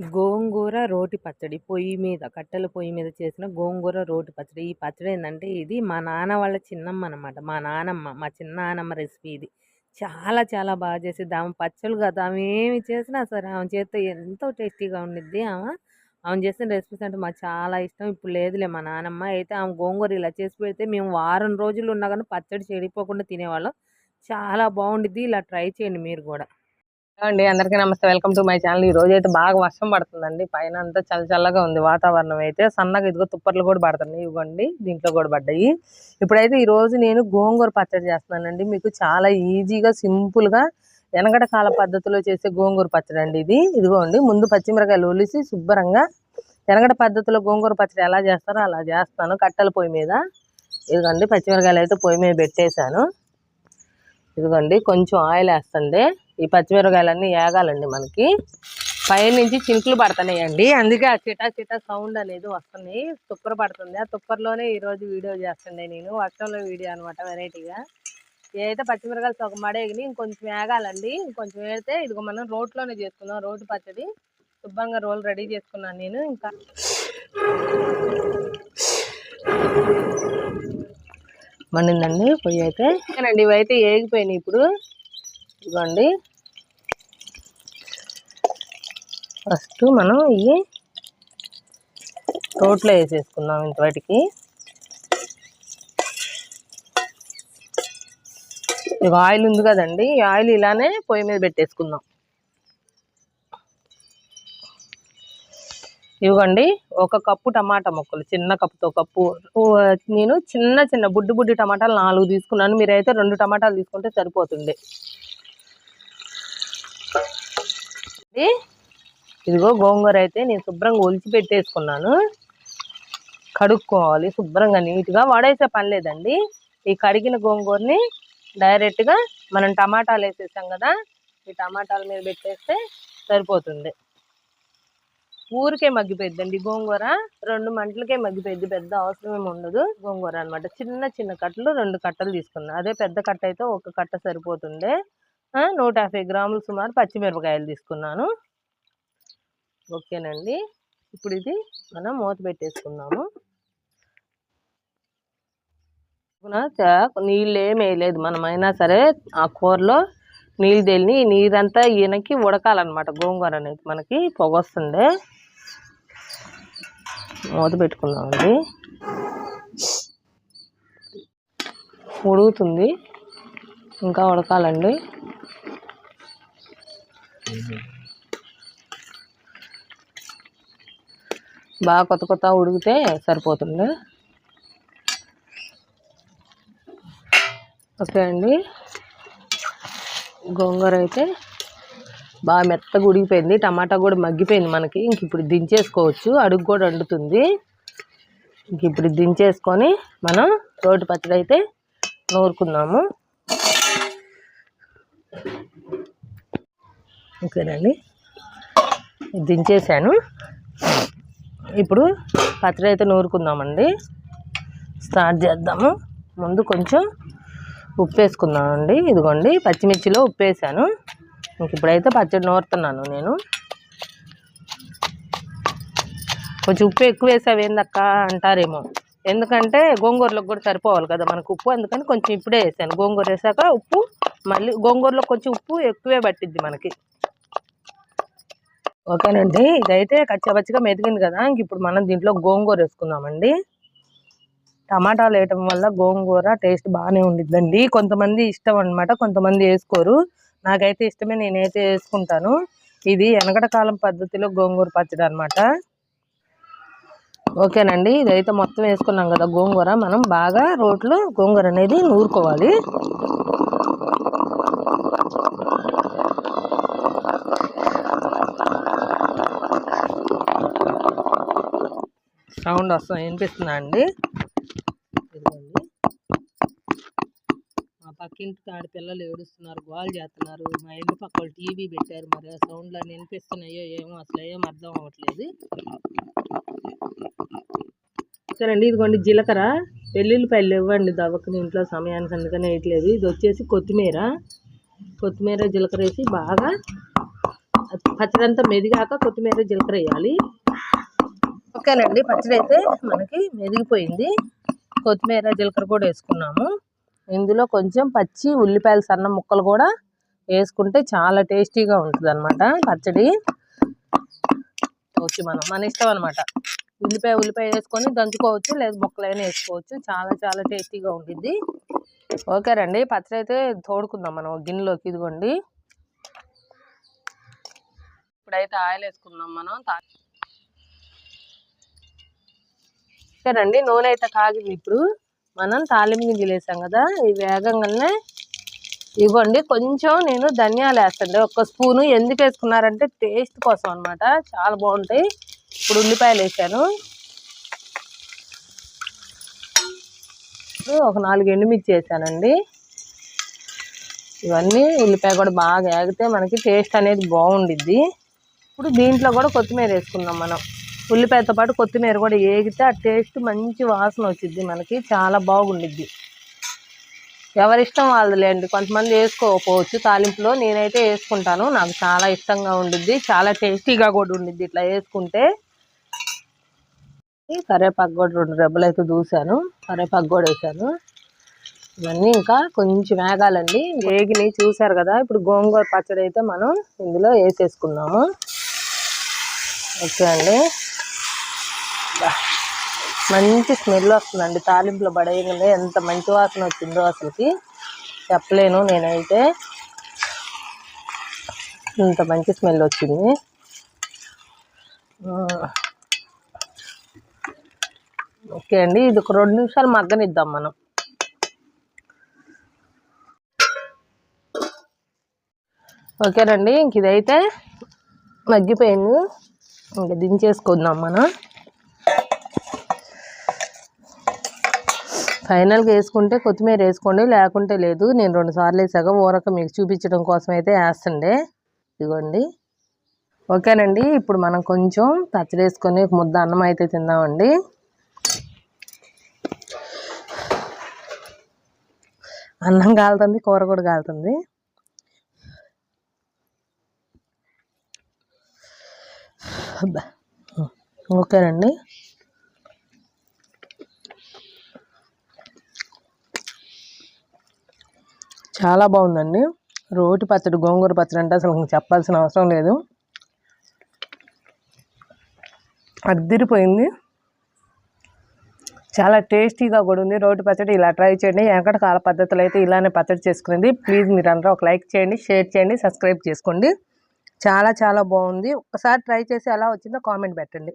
గోంగూర రోటి పచ్చడి పొయ్యి మీద కట్టెల పొయ్యి మీద చేసిన గోంగూర రోటి పచ్చడి. ఈ పచ్చడి ఏంటంటే ఇది మా నాన్న వాళ్ళ చిన్నమ్మ అనమాట మా నానమ్మ మా చిన్న నానమ్మ రెసిపీ ఇది. చాలా చాలా బాగా చేసేది ఆమె పచ్చళ్ళు కదా ఆమె ఏమి చేసినా సరే ఆమె చేస్తే ఎంతో టేస్టీగా ఉండిద్ది ఆమె. ఆమె చేసిన రెసిపీస్ అంటే మాకు చాలా ఇష్టం. ఇప్పుడు లేదులే మా నానమ్మ. అయితే ఆమె గోంగూర ఇలా చేసి పెడితే మేము వారం రోజులు ఉన్నా కానీ పచ్చడి చెడిపోకుండా తినేవాళ్ళం. చాలా బాగుండిద్ది. ఇలా ట్రై చేయండి మీరు కూడా. అండి. అందరికీ నమస్తే. Welcome to my channel. ఈ రోజు అయితే బాగా వర్షం పడుతుందండి. పైన అంతా చల్ల చల్లగా ఉంది. వాతావరణం అయితే సన్నగా ఇదిగో తుప్పర్లు కూడా పడుతున్నాయి. ఇవ్వండి. దీంట్లో కూడా పడ్డాయి. ఇప్పుడైతే ఈ రోజు నేను గోంగూర పచ్చడి చేస్తున్నానండి. మీకు చాలా ఈజీగా సింపుల్గా వెనకట కాల పద్ధతిలో చేసే గోంగూర పచ్చడి అండి ఇది. ఇదిగోండి. ముందు పచ్చిమిరకాయలు ఒలిసి శుభ్రంగా వెనకట పద్ధతిలో గోంగూర పచ్చడి ఎలా చేస్తారో అలా చేస్తాను. కట్టెల పొయ్యి మీద. ఇదిగోండి. పచ్చిమిరకాయలు అయితే పొయ్యి మీద పెట్టేశాను. ఇదిగోండి. కొంచెం ఆయిల్ వేస్తుంది ఈ పచ్చిమిరకాయలన్నీ ఏగాలండి మనకి. పైనుంచి చినుకులు పడుతున్నాయండి. అందుకే ఆ చిటా చిటా సౌండ్ అనేది వస్తుంది. తుప్పర పడుతుంది. ఆ తుప్పర్లోనే ఈరోజు వీడియో చేస్తుండే నేను. వర్షంలో వీడియో అనమాట వెరైటీగా. ఏదైతే పచ్చిమిరకాయలు సగం మడేగిని ఇంకొంచెం ఏగాలండి. ఇంకొంచెం వేడితే ఇదిగో మనం రోడ్లోనే చేసుకున్నాం రోడ్డు పచ్చడి శుభ్రంగా రోల్ రెడీ చేసుకున్నాను నేను. ఇంకా మండిందండి పొయ్యి అయితే. ఇవైతే ఏగిపోయినాయి ఇప్పుడు. ఇదిగోండి. ఫస్ట్ మనం ఇవి రోట్లో వేసేసుకుందాం ఇంత వాటికి ఇక ఆయిల్ ఉంది కదండి ఈ ఆయిల్ ఇలానే పొయ్యి మీద పెట్టేసుకుందాం. ఇవ్వండి ఒక కప్పు టమాటా మొక్కలు చిన్న కప్పుతో కప్పు. నేను చిన్న చిన్న బుడ్డి బుడ్డి టమాటాలు నాలుగు తీసుకున్నాను మీరైతే రెండు టమాటాలు తీసుకుంటే సరిపోతుంది ఇదిగో గోంగూర అయితే నేను శుభ్రంగా ఒలిచి పెట్టేసుకున్నాను. కడుక్కోవాలి శుభ్రంగా నీట్గా. వాడేసే పని లేదండి. ఈ కడిగిన గోంగూరని డైరెక్ట్గా మనం టమాటాలు వేసేసాం కదా ఈ టమాటాల మీద పెట్టేస్తే సరిపోతుంది. ఊరికే మగ్గిపోయిద్దండి గోంగూర. రెండు మంటలకే మగ్గిపోయిద్ది. పెద్ద అవసరం ఏమి ఉండదు గోంగూర అన్నమాట. చిన్న చిన్న కట్టలు రెండు కట్టలు తీసుకున్నాను అదే పెద్ద కట్ట అయితే ఒక కట్ట సరిపోతుండే. నూట యాభై గ్రాములు సుమారు పచ్చిమిరపకాయలు తీసుకున్నాను. ఓకేనండి. ఇప్పుడు ఇది మనం మూత పెట్టేసుకుందాము. చా- నీళ్ళు ఏమి వేయలేదు మనమైనా సరే ఆ కూరలో నీళ్ళు తెలిని నీరంతా ఈయనకి ఉడకాలన్నమాట. గోంగూర అనేది మనకి పొగ వస్తుండే మూత పెట్టుకుందామండి. ఉడుకుతుంది. ఇంకా ఉడకాలండి. బాగా కొత్త కొత్త ఉడికితే సరిపోతుంది. ఓకే అండి. గోంగూర అయితే బాగా మెత్తగా ఉడికిపోయింది. టమాటా కూడా మగ్గిపోయింది మనకి. ఇంక ఇప్పుడు దించేసుకోవచ్చు. అడుగు కూడా వండుతుంది ఇంక ఇప్పుడు దించేసుకొని మనం రోటి పచ్చడి అయితే నూరుకుందాము. ఓకేనండి. ఇది దించేసాను. ఇప్పుడు పచ్చడి అయితే నూరుకుందామండి. స్టార్ట్ చేద్దాము. ముందు కొంచెం ఉప్పు వేసుకుందామండి ఇదిగోండి పచ్చిమిర్చిలో ఉప్పు వేసాను ఇంక ఇప్పుడైతే పచ్చడి నూరుతున్నాను నేను. కొంచెం ఉప్పు ఎక్కువ వేసావు ఏందక్క అంటారేమో. ఎందుకంటే గోంగూరలోకి కూడా సరిపోవాలి కదా మనకు ఉప్పు. అందుకని కొంచెం ఇప్పుడే వేసాను. గోంగూర వేసాక ఉప్పు మళ్ళీ గోంగూరలో కొంచెం ఉప్పు ఎక్కువే పట్టిద్ది మనకి. ఓకేనండి ఇదైతే కచ్చపచ్చిగా మెతికింది కదా ఇంక ఇప్పుడు మనం దీంట్లో గోంగూర వేసుకుందామండి. టమాటాలు వేయటం వల్ల గోంగూర టేస్ట్ బాగానే ఉండిద్దండి. కొంతమంది ఇష్టం అనమాట కొంతమంది వేసుకోరు. నాకైతే ఇష్టమే నేనైతే వేసుకుంటాను. ఇది వెనకట కాలం పద్ధతిలో గోంగూర పచ్చడి అనమాట ఓకేనండి ఇదైతే మొత్తం వేసుకున్నాం కదా గోంగూర. మనం బాగా రోట్లో గోంగూర అనేది నూరుకోవాలి. సౌండ్ వస్తుంది వినిపిస్తుందా అండి? ఇదిగోండి. మా పక్కింటి ఆడ పిల్లలు ఏడుస్తున్నారు గోల్ చేస్తున్నారు. మా ఇంటి పక్క వాళ్ళు టీవీ పెట్టారు మరి ఆ సౌండ్లు అన్నీ వినిపిస్తున్నాయో ఏమో అసలు ఏం అర్థం అవ్వట్లేదు. సరేండి ఇదిగోండి జీలకర్ర. వెల్లుల్లిపాయలు ఇవ్వండి దవ్వకని ఇంట్లో సమయానికి అందుకని వేయట్లేదు. ఇది వచ్చేసి కొత్తిమీర. కొత్తిమీర జీలకర్ర వేసి బాగా పచ్చడి అంతా మెదిగాక కొత్తిమీర జీలకర్ర వేయాలి. ఓకేనండి పచ్చడి అయితే మనకి మెదిగిపోయింది. కొత్తిమీర జీలకర్ర కూడా వేసుకున్నాము. ఇందులో కొంచెం పచ్చి ఉల్లిపాయల సన్న ముక్కలు కూడా వేసుకుంటే చాలా టేస్టీగా ఉంటుంది అనమాట పచ్చడి. ఓకే మనం మన ఇష్టం అనమాట ఉల్లిపాయ ఉల్లిపాయ వేసుకొని దంచుకోవచ్చు లేదా ముక్కలైనా వేసుకోవచ్చు. చాలా చాలా టేస్టీగా ఉంటుంది ఓకే రండి పచ్చడి అయితే తోడుకుందాం మనం గిన్నెలోకి ఇదిగోండి. ఇప్పుడైతే ఆయిల్ వేసుకుందాం మనం. ఓకేనండి నూనె అయితే కాగింది ఇప్పుడు. మనం తాలింపు గింజలు వేసాం కదా. ఇవి వేగంగానే ఇవ్వండి. కొంచెం నేను ధనియాలు వేస్తాండి. ఒక్క స్పూను. ఎందుకు వేసుకున్నారంటే టేస్ట్ కోసం అనమాట చాలా బాగుంటాయి. ఇప్పుడు ఉల్లిపాయలు వేసాను. ఒక నాలుగు ఎండుమిర్చి వేసానండి. ఇవన్నీ ఉల్లిపాయ కూడా బాగా వేగితే మనకి టేస్ట్ అనేది బాగుండిద్ది. ఇప్పుడు దీంట్లో కూడా కొత్తిమీర వేసుకుందాం మనం. ఉల్లిపాయతో పాటు కొత్తిమీర కూడా వేగితే ఆ టేస్ట్ మంచి వాసన వచ్చింది మనకి చాలా బాగుండిద్ది. ఎవరిష్టం వాళ్ళదిలేండి కొంతమంది వేసుకోకపోవచ్చు తాలింపులో నేనైతే వేసుకుంటాను నాకు చాలా ఇష్టంగా ఉండిద్ది చాలా టేస్టీగా కూడా ఉండిద్ది ఇట్లా వేసుకుంటే. కరేపాకు కూడా రెండు రెబ్బలు అయితే దూసాను కరేపాకు కూడా వేసాను. ఇవన్నీ ఇంకా కొంచెం వేగాలండి వేగిని చూసారు కదా ఇప్పుడు గోంగూర పచ్చడి అయితే మనం ఇందులో వేసేసుకున్నాము ఓకే అండి. మంచి స్మెల్ వస్తుందండి. తాలింపులో పడేయగానే ఎంత మంచి వాసన వచ్చిందో అసలుకి చెప్పలేను నేనైతే. ఇంత మంచి స్మెల్ వచ్చింది. ఓకే అండి. ఇది ఒక రెండు నిమిషాలు మగ్గనిద్దాం మనం. ఓకేనండి ఇంక ఇదైతే మగ్గిపోయింది. ఇంక దించేసుకుందాం మనం. ఫైనల్గా వేసుకుంటే కొత్తిమీర వేసుకోండి. లేకుంటే లేదు. నేను రెండు సార్లు వేసాక ఊరక మీకు చూపించడం కోసం అయితే వేస్తుండే. ఇదిగోండి. ఓకేనండి. ఇప్పుడు మనం కొంచెం పచ్చడి వేసుకొని ఒక ముద్ద అన్నం అయితే తిందామండి. అన్నం కాలుతుంది కూర కూడా కాలుతుంది. ఓకేనండి. చాలా బాగుందండి. రోటి పచ్చడి గోంగూర పచ్చడి అంటే అసలు చెప్పాల్సిన అవసరం లేదు. అద్దిరిపోయింది చాలా టేస్టీగా కూడా ఉంది రోటి పచ్చడి. ఇలా ట్రై చేయండి. వెంకట కాల పద్ధతులు అయితే ఇలానే పచ్చడి చేసుకునేది. ప్లీజ్ మీరు అందరూ ఒక లైక్ చేయండి షేర్ చేయండి సబ్స్క్రైబ్ చేసుకోండి. చాలా చాలా బాగుంది. ఒకసారి ట్రై చేసి ఎలా వచ్చిందో కామెంట్ పెట్టండి.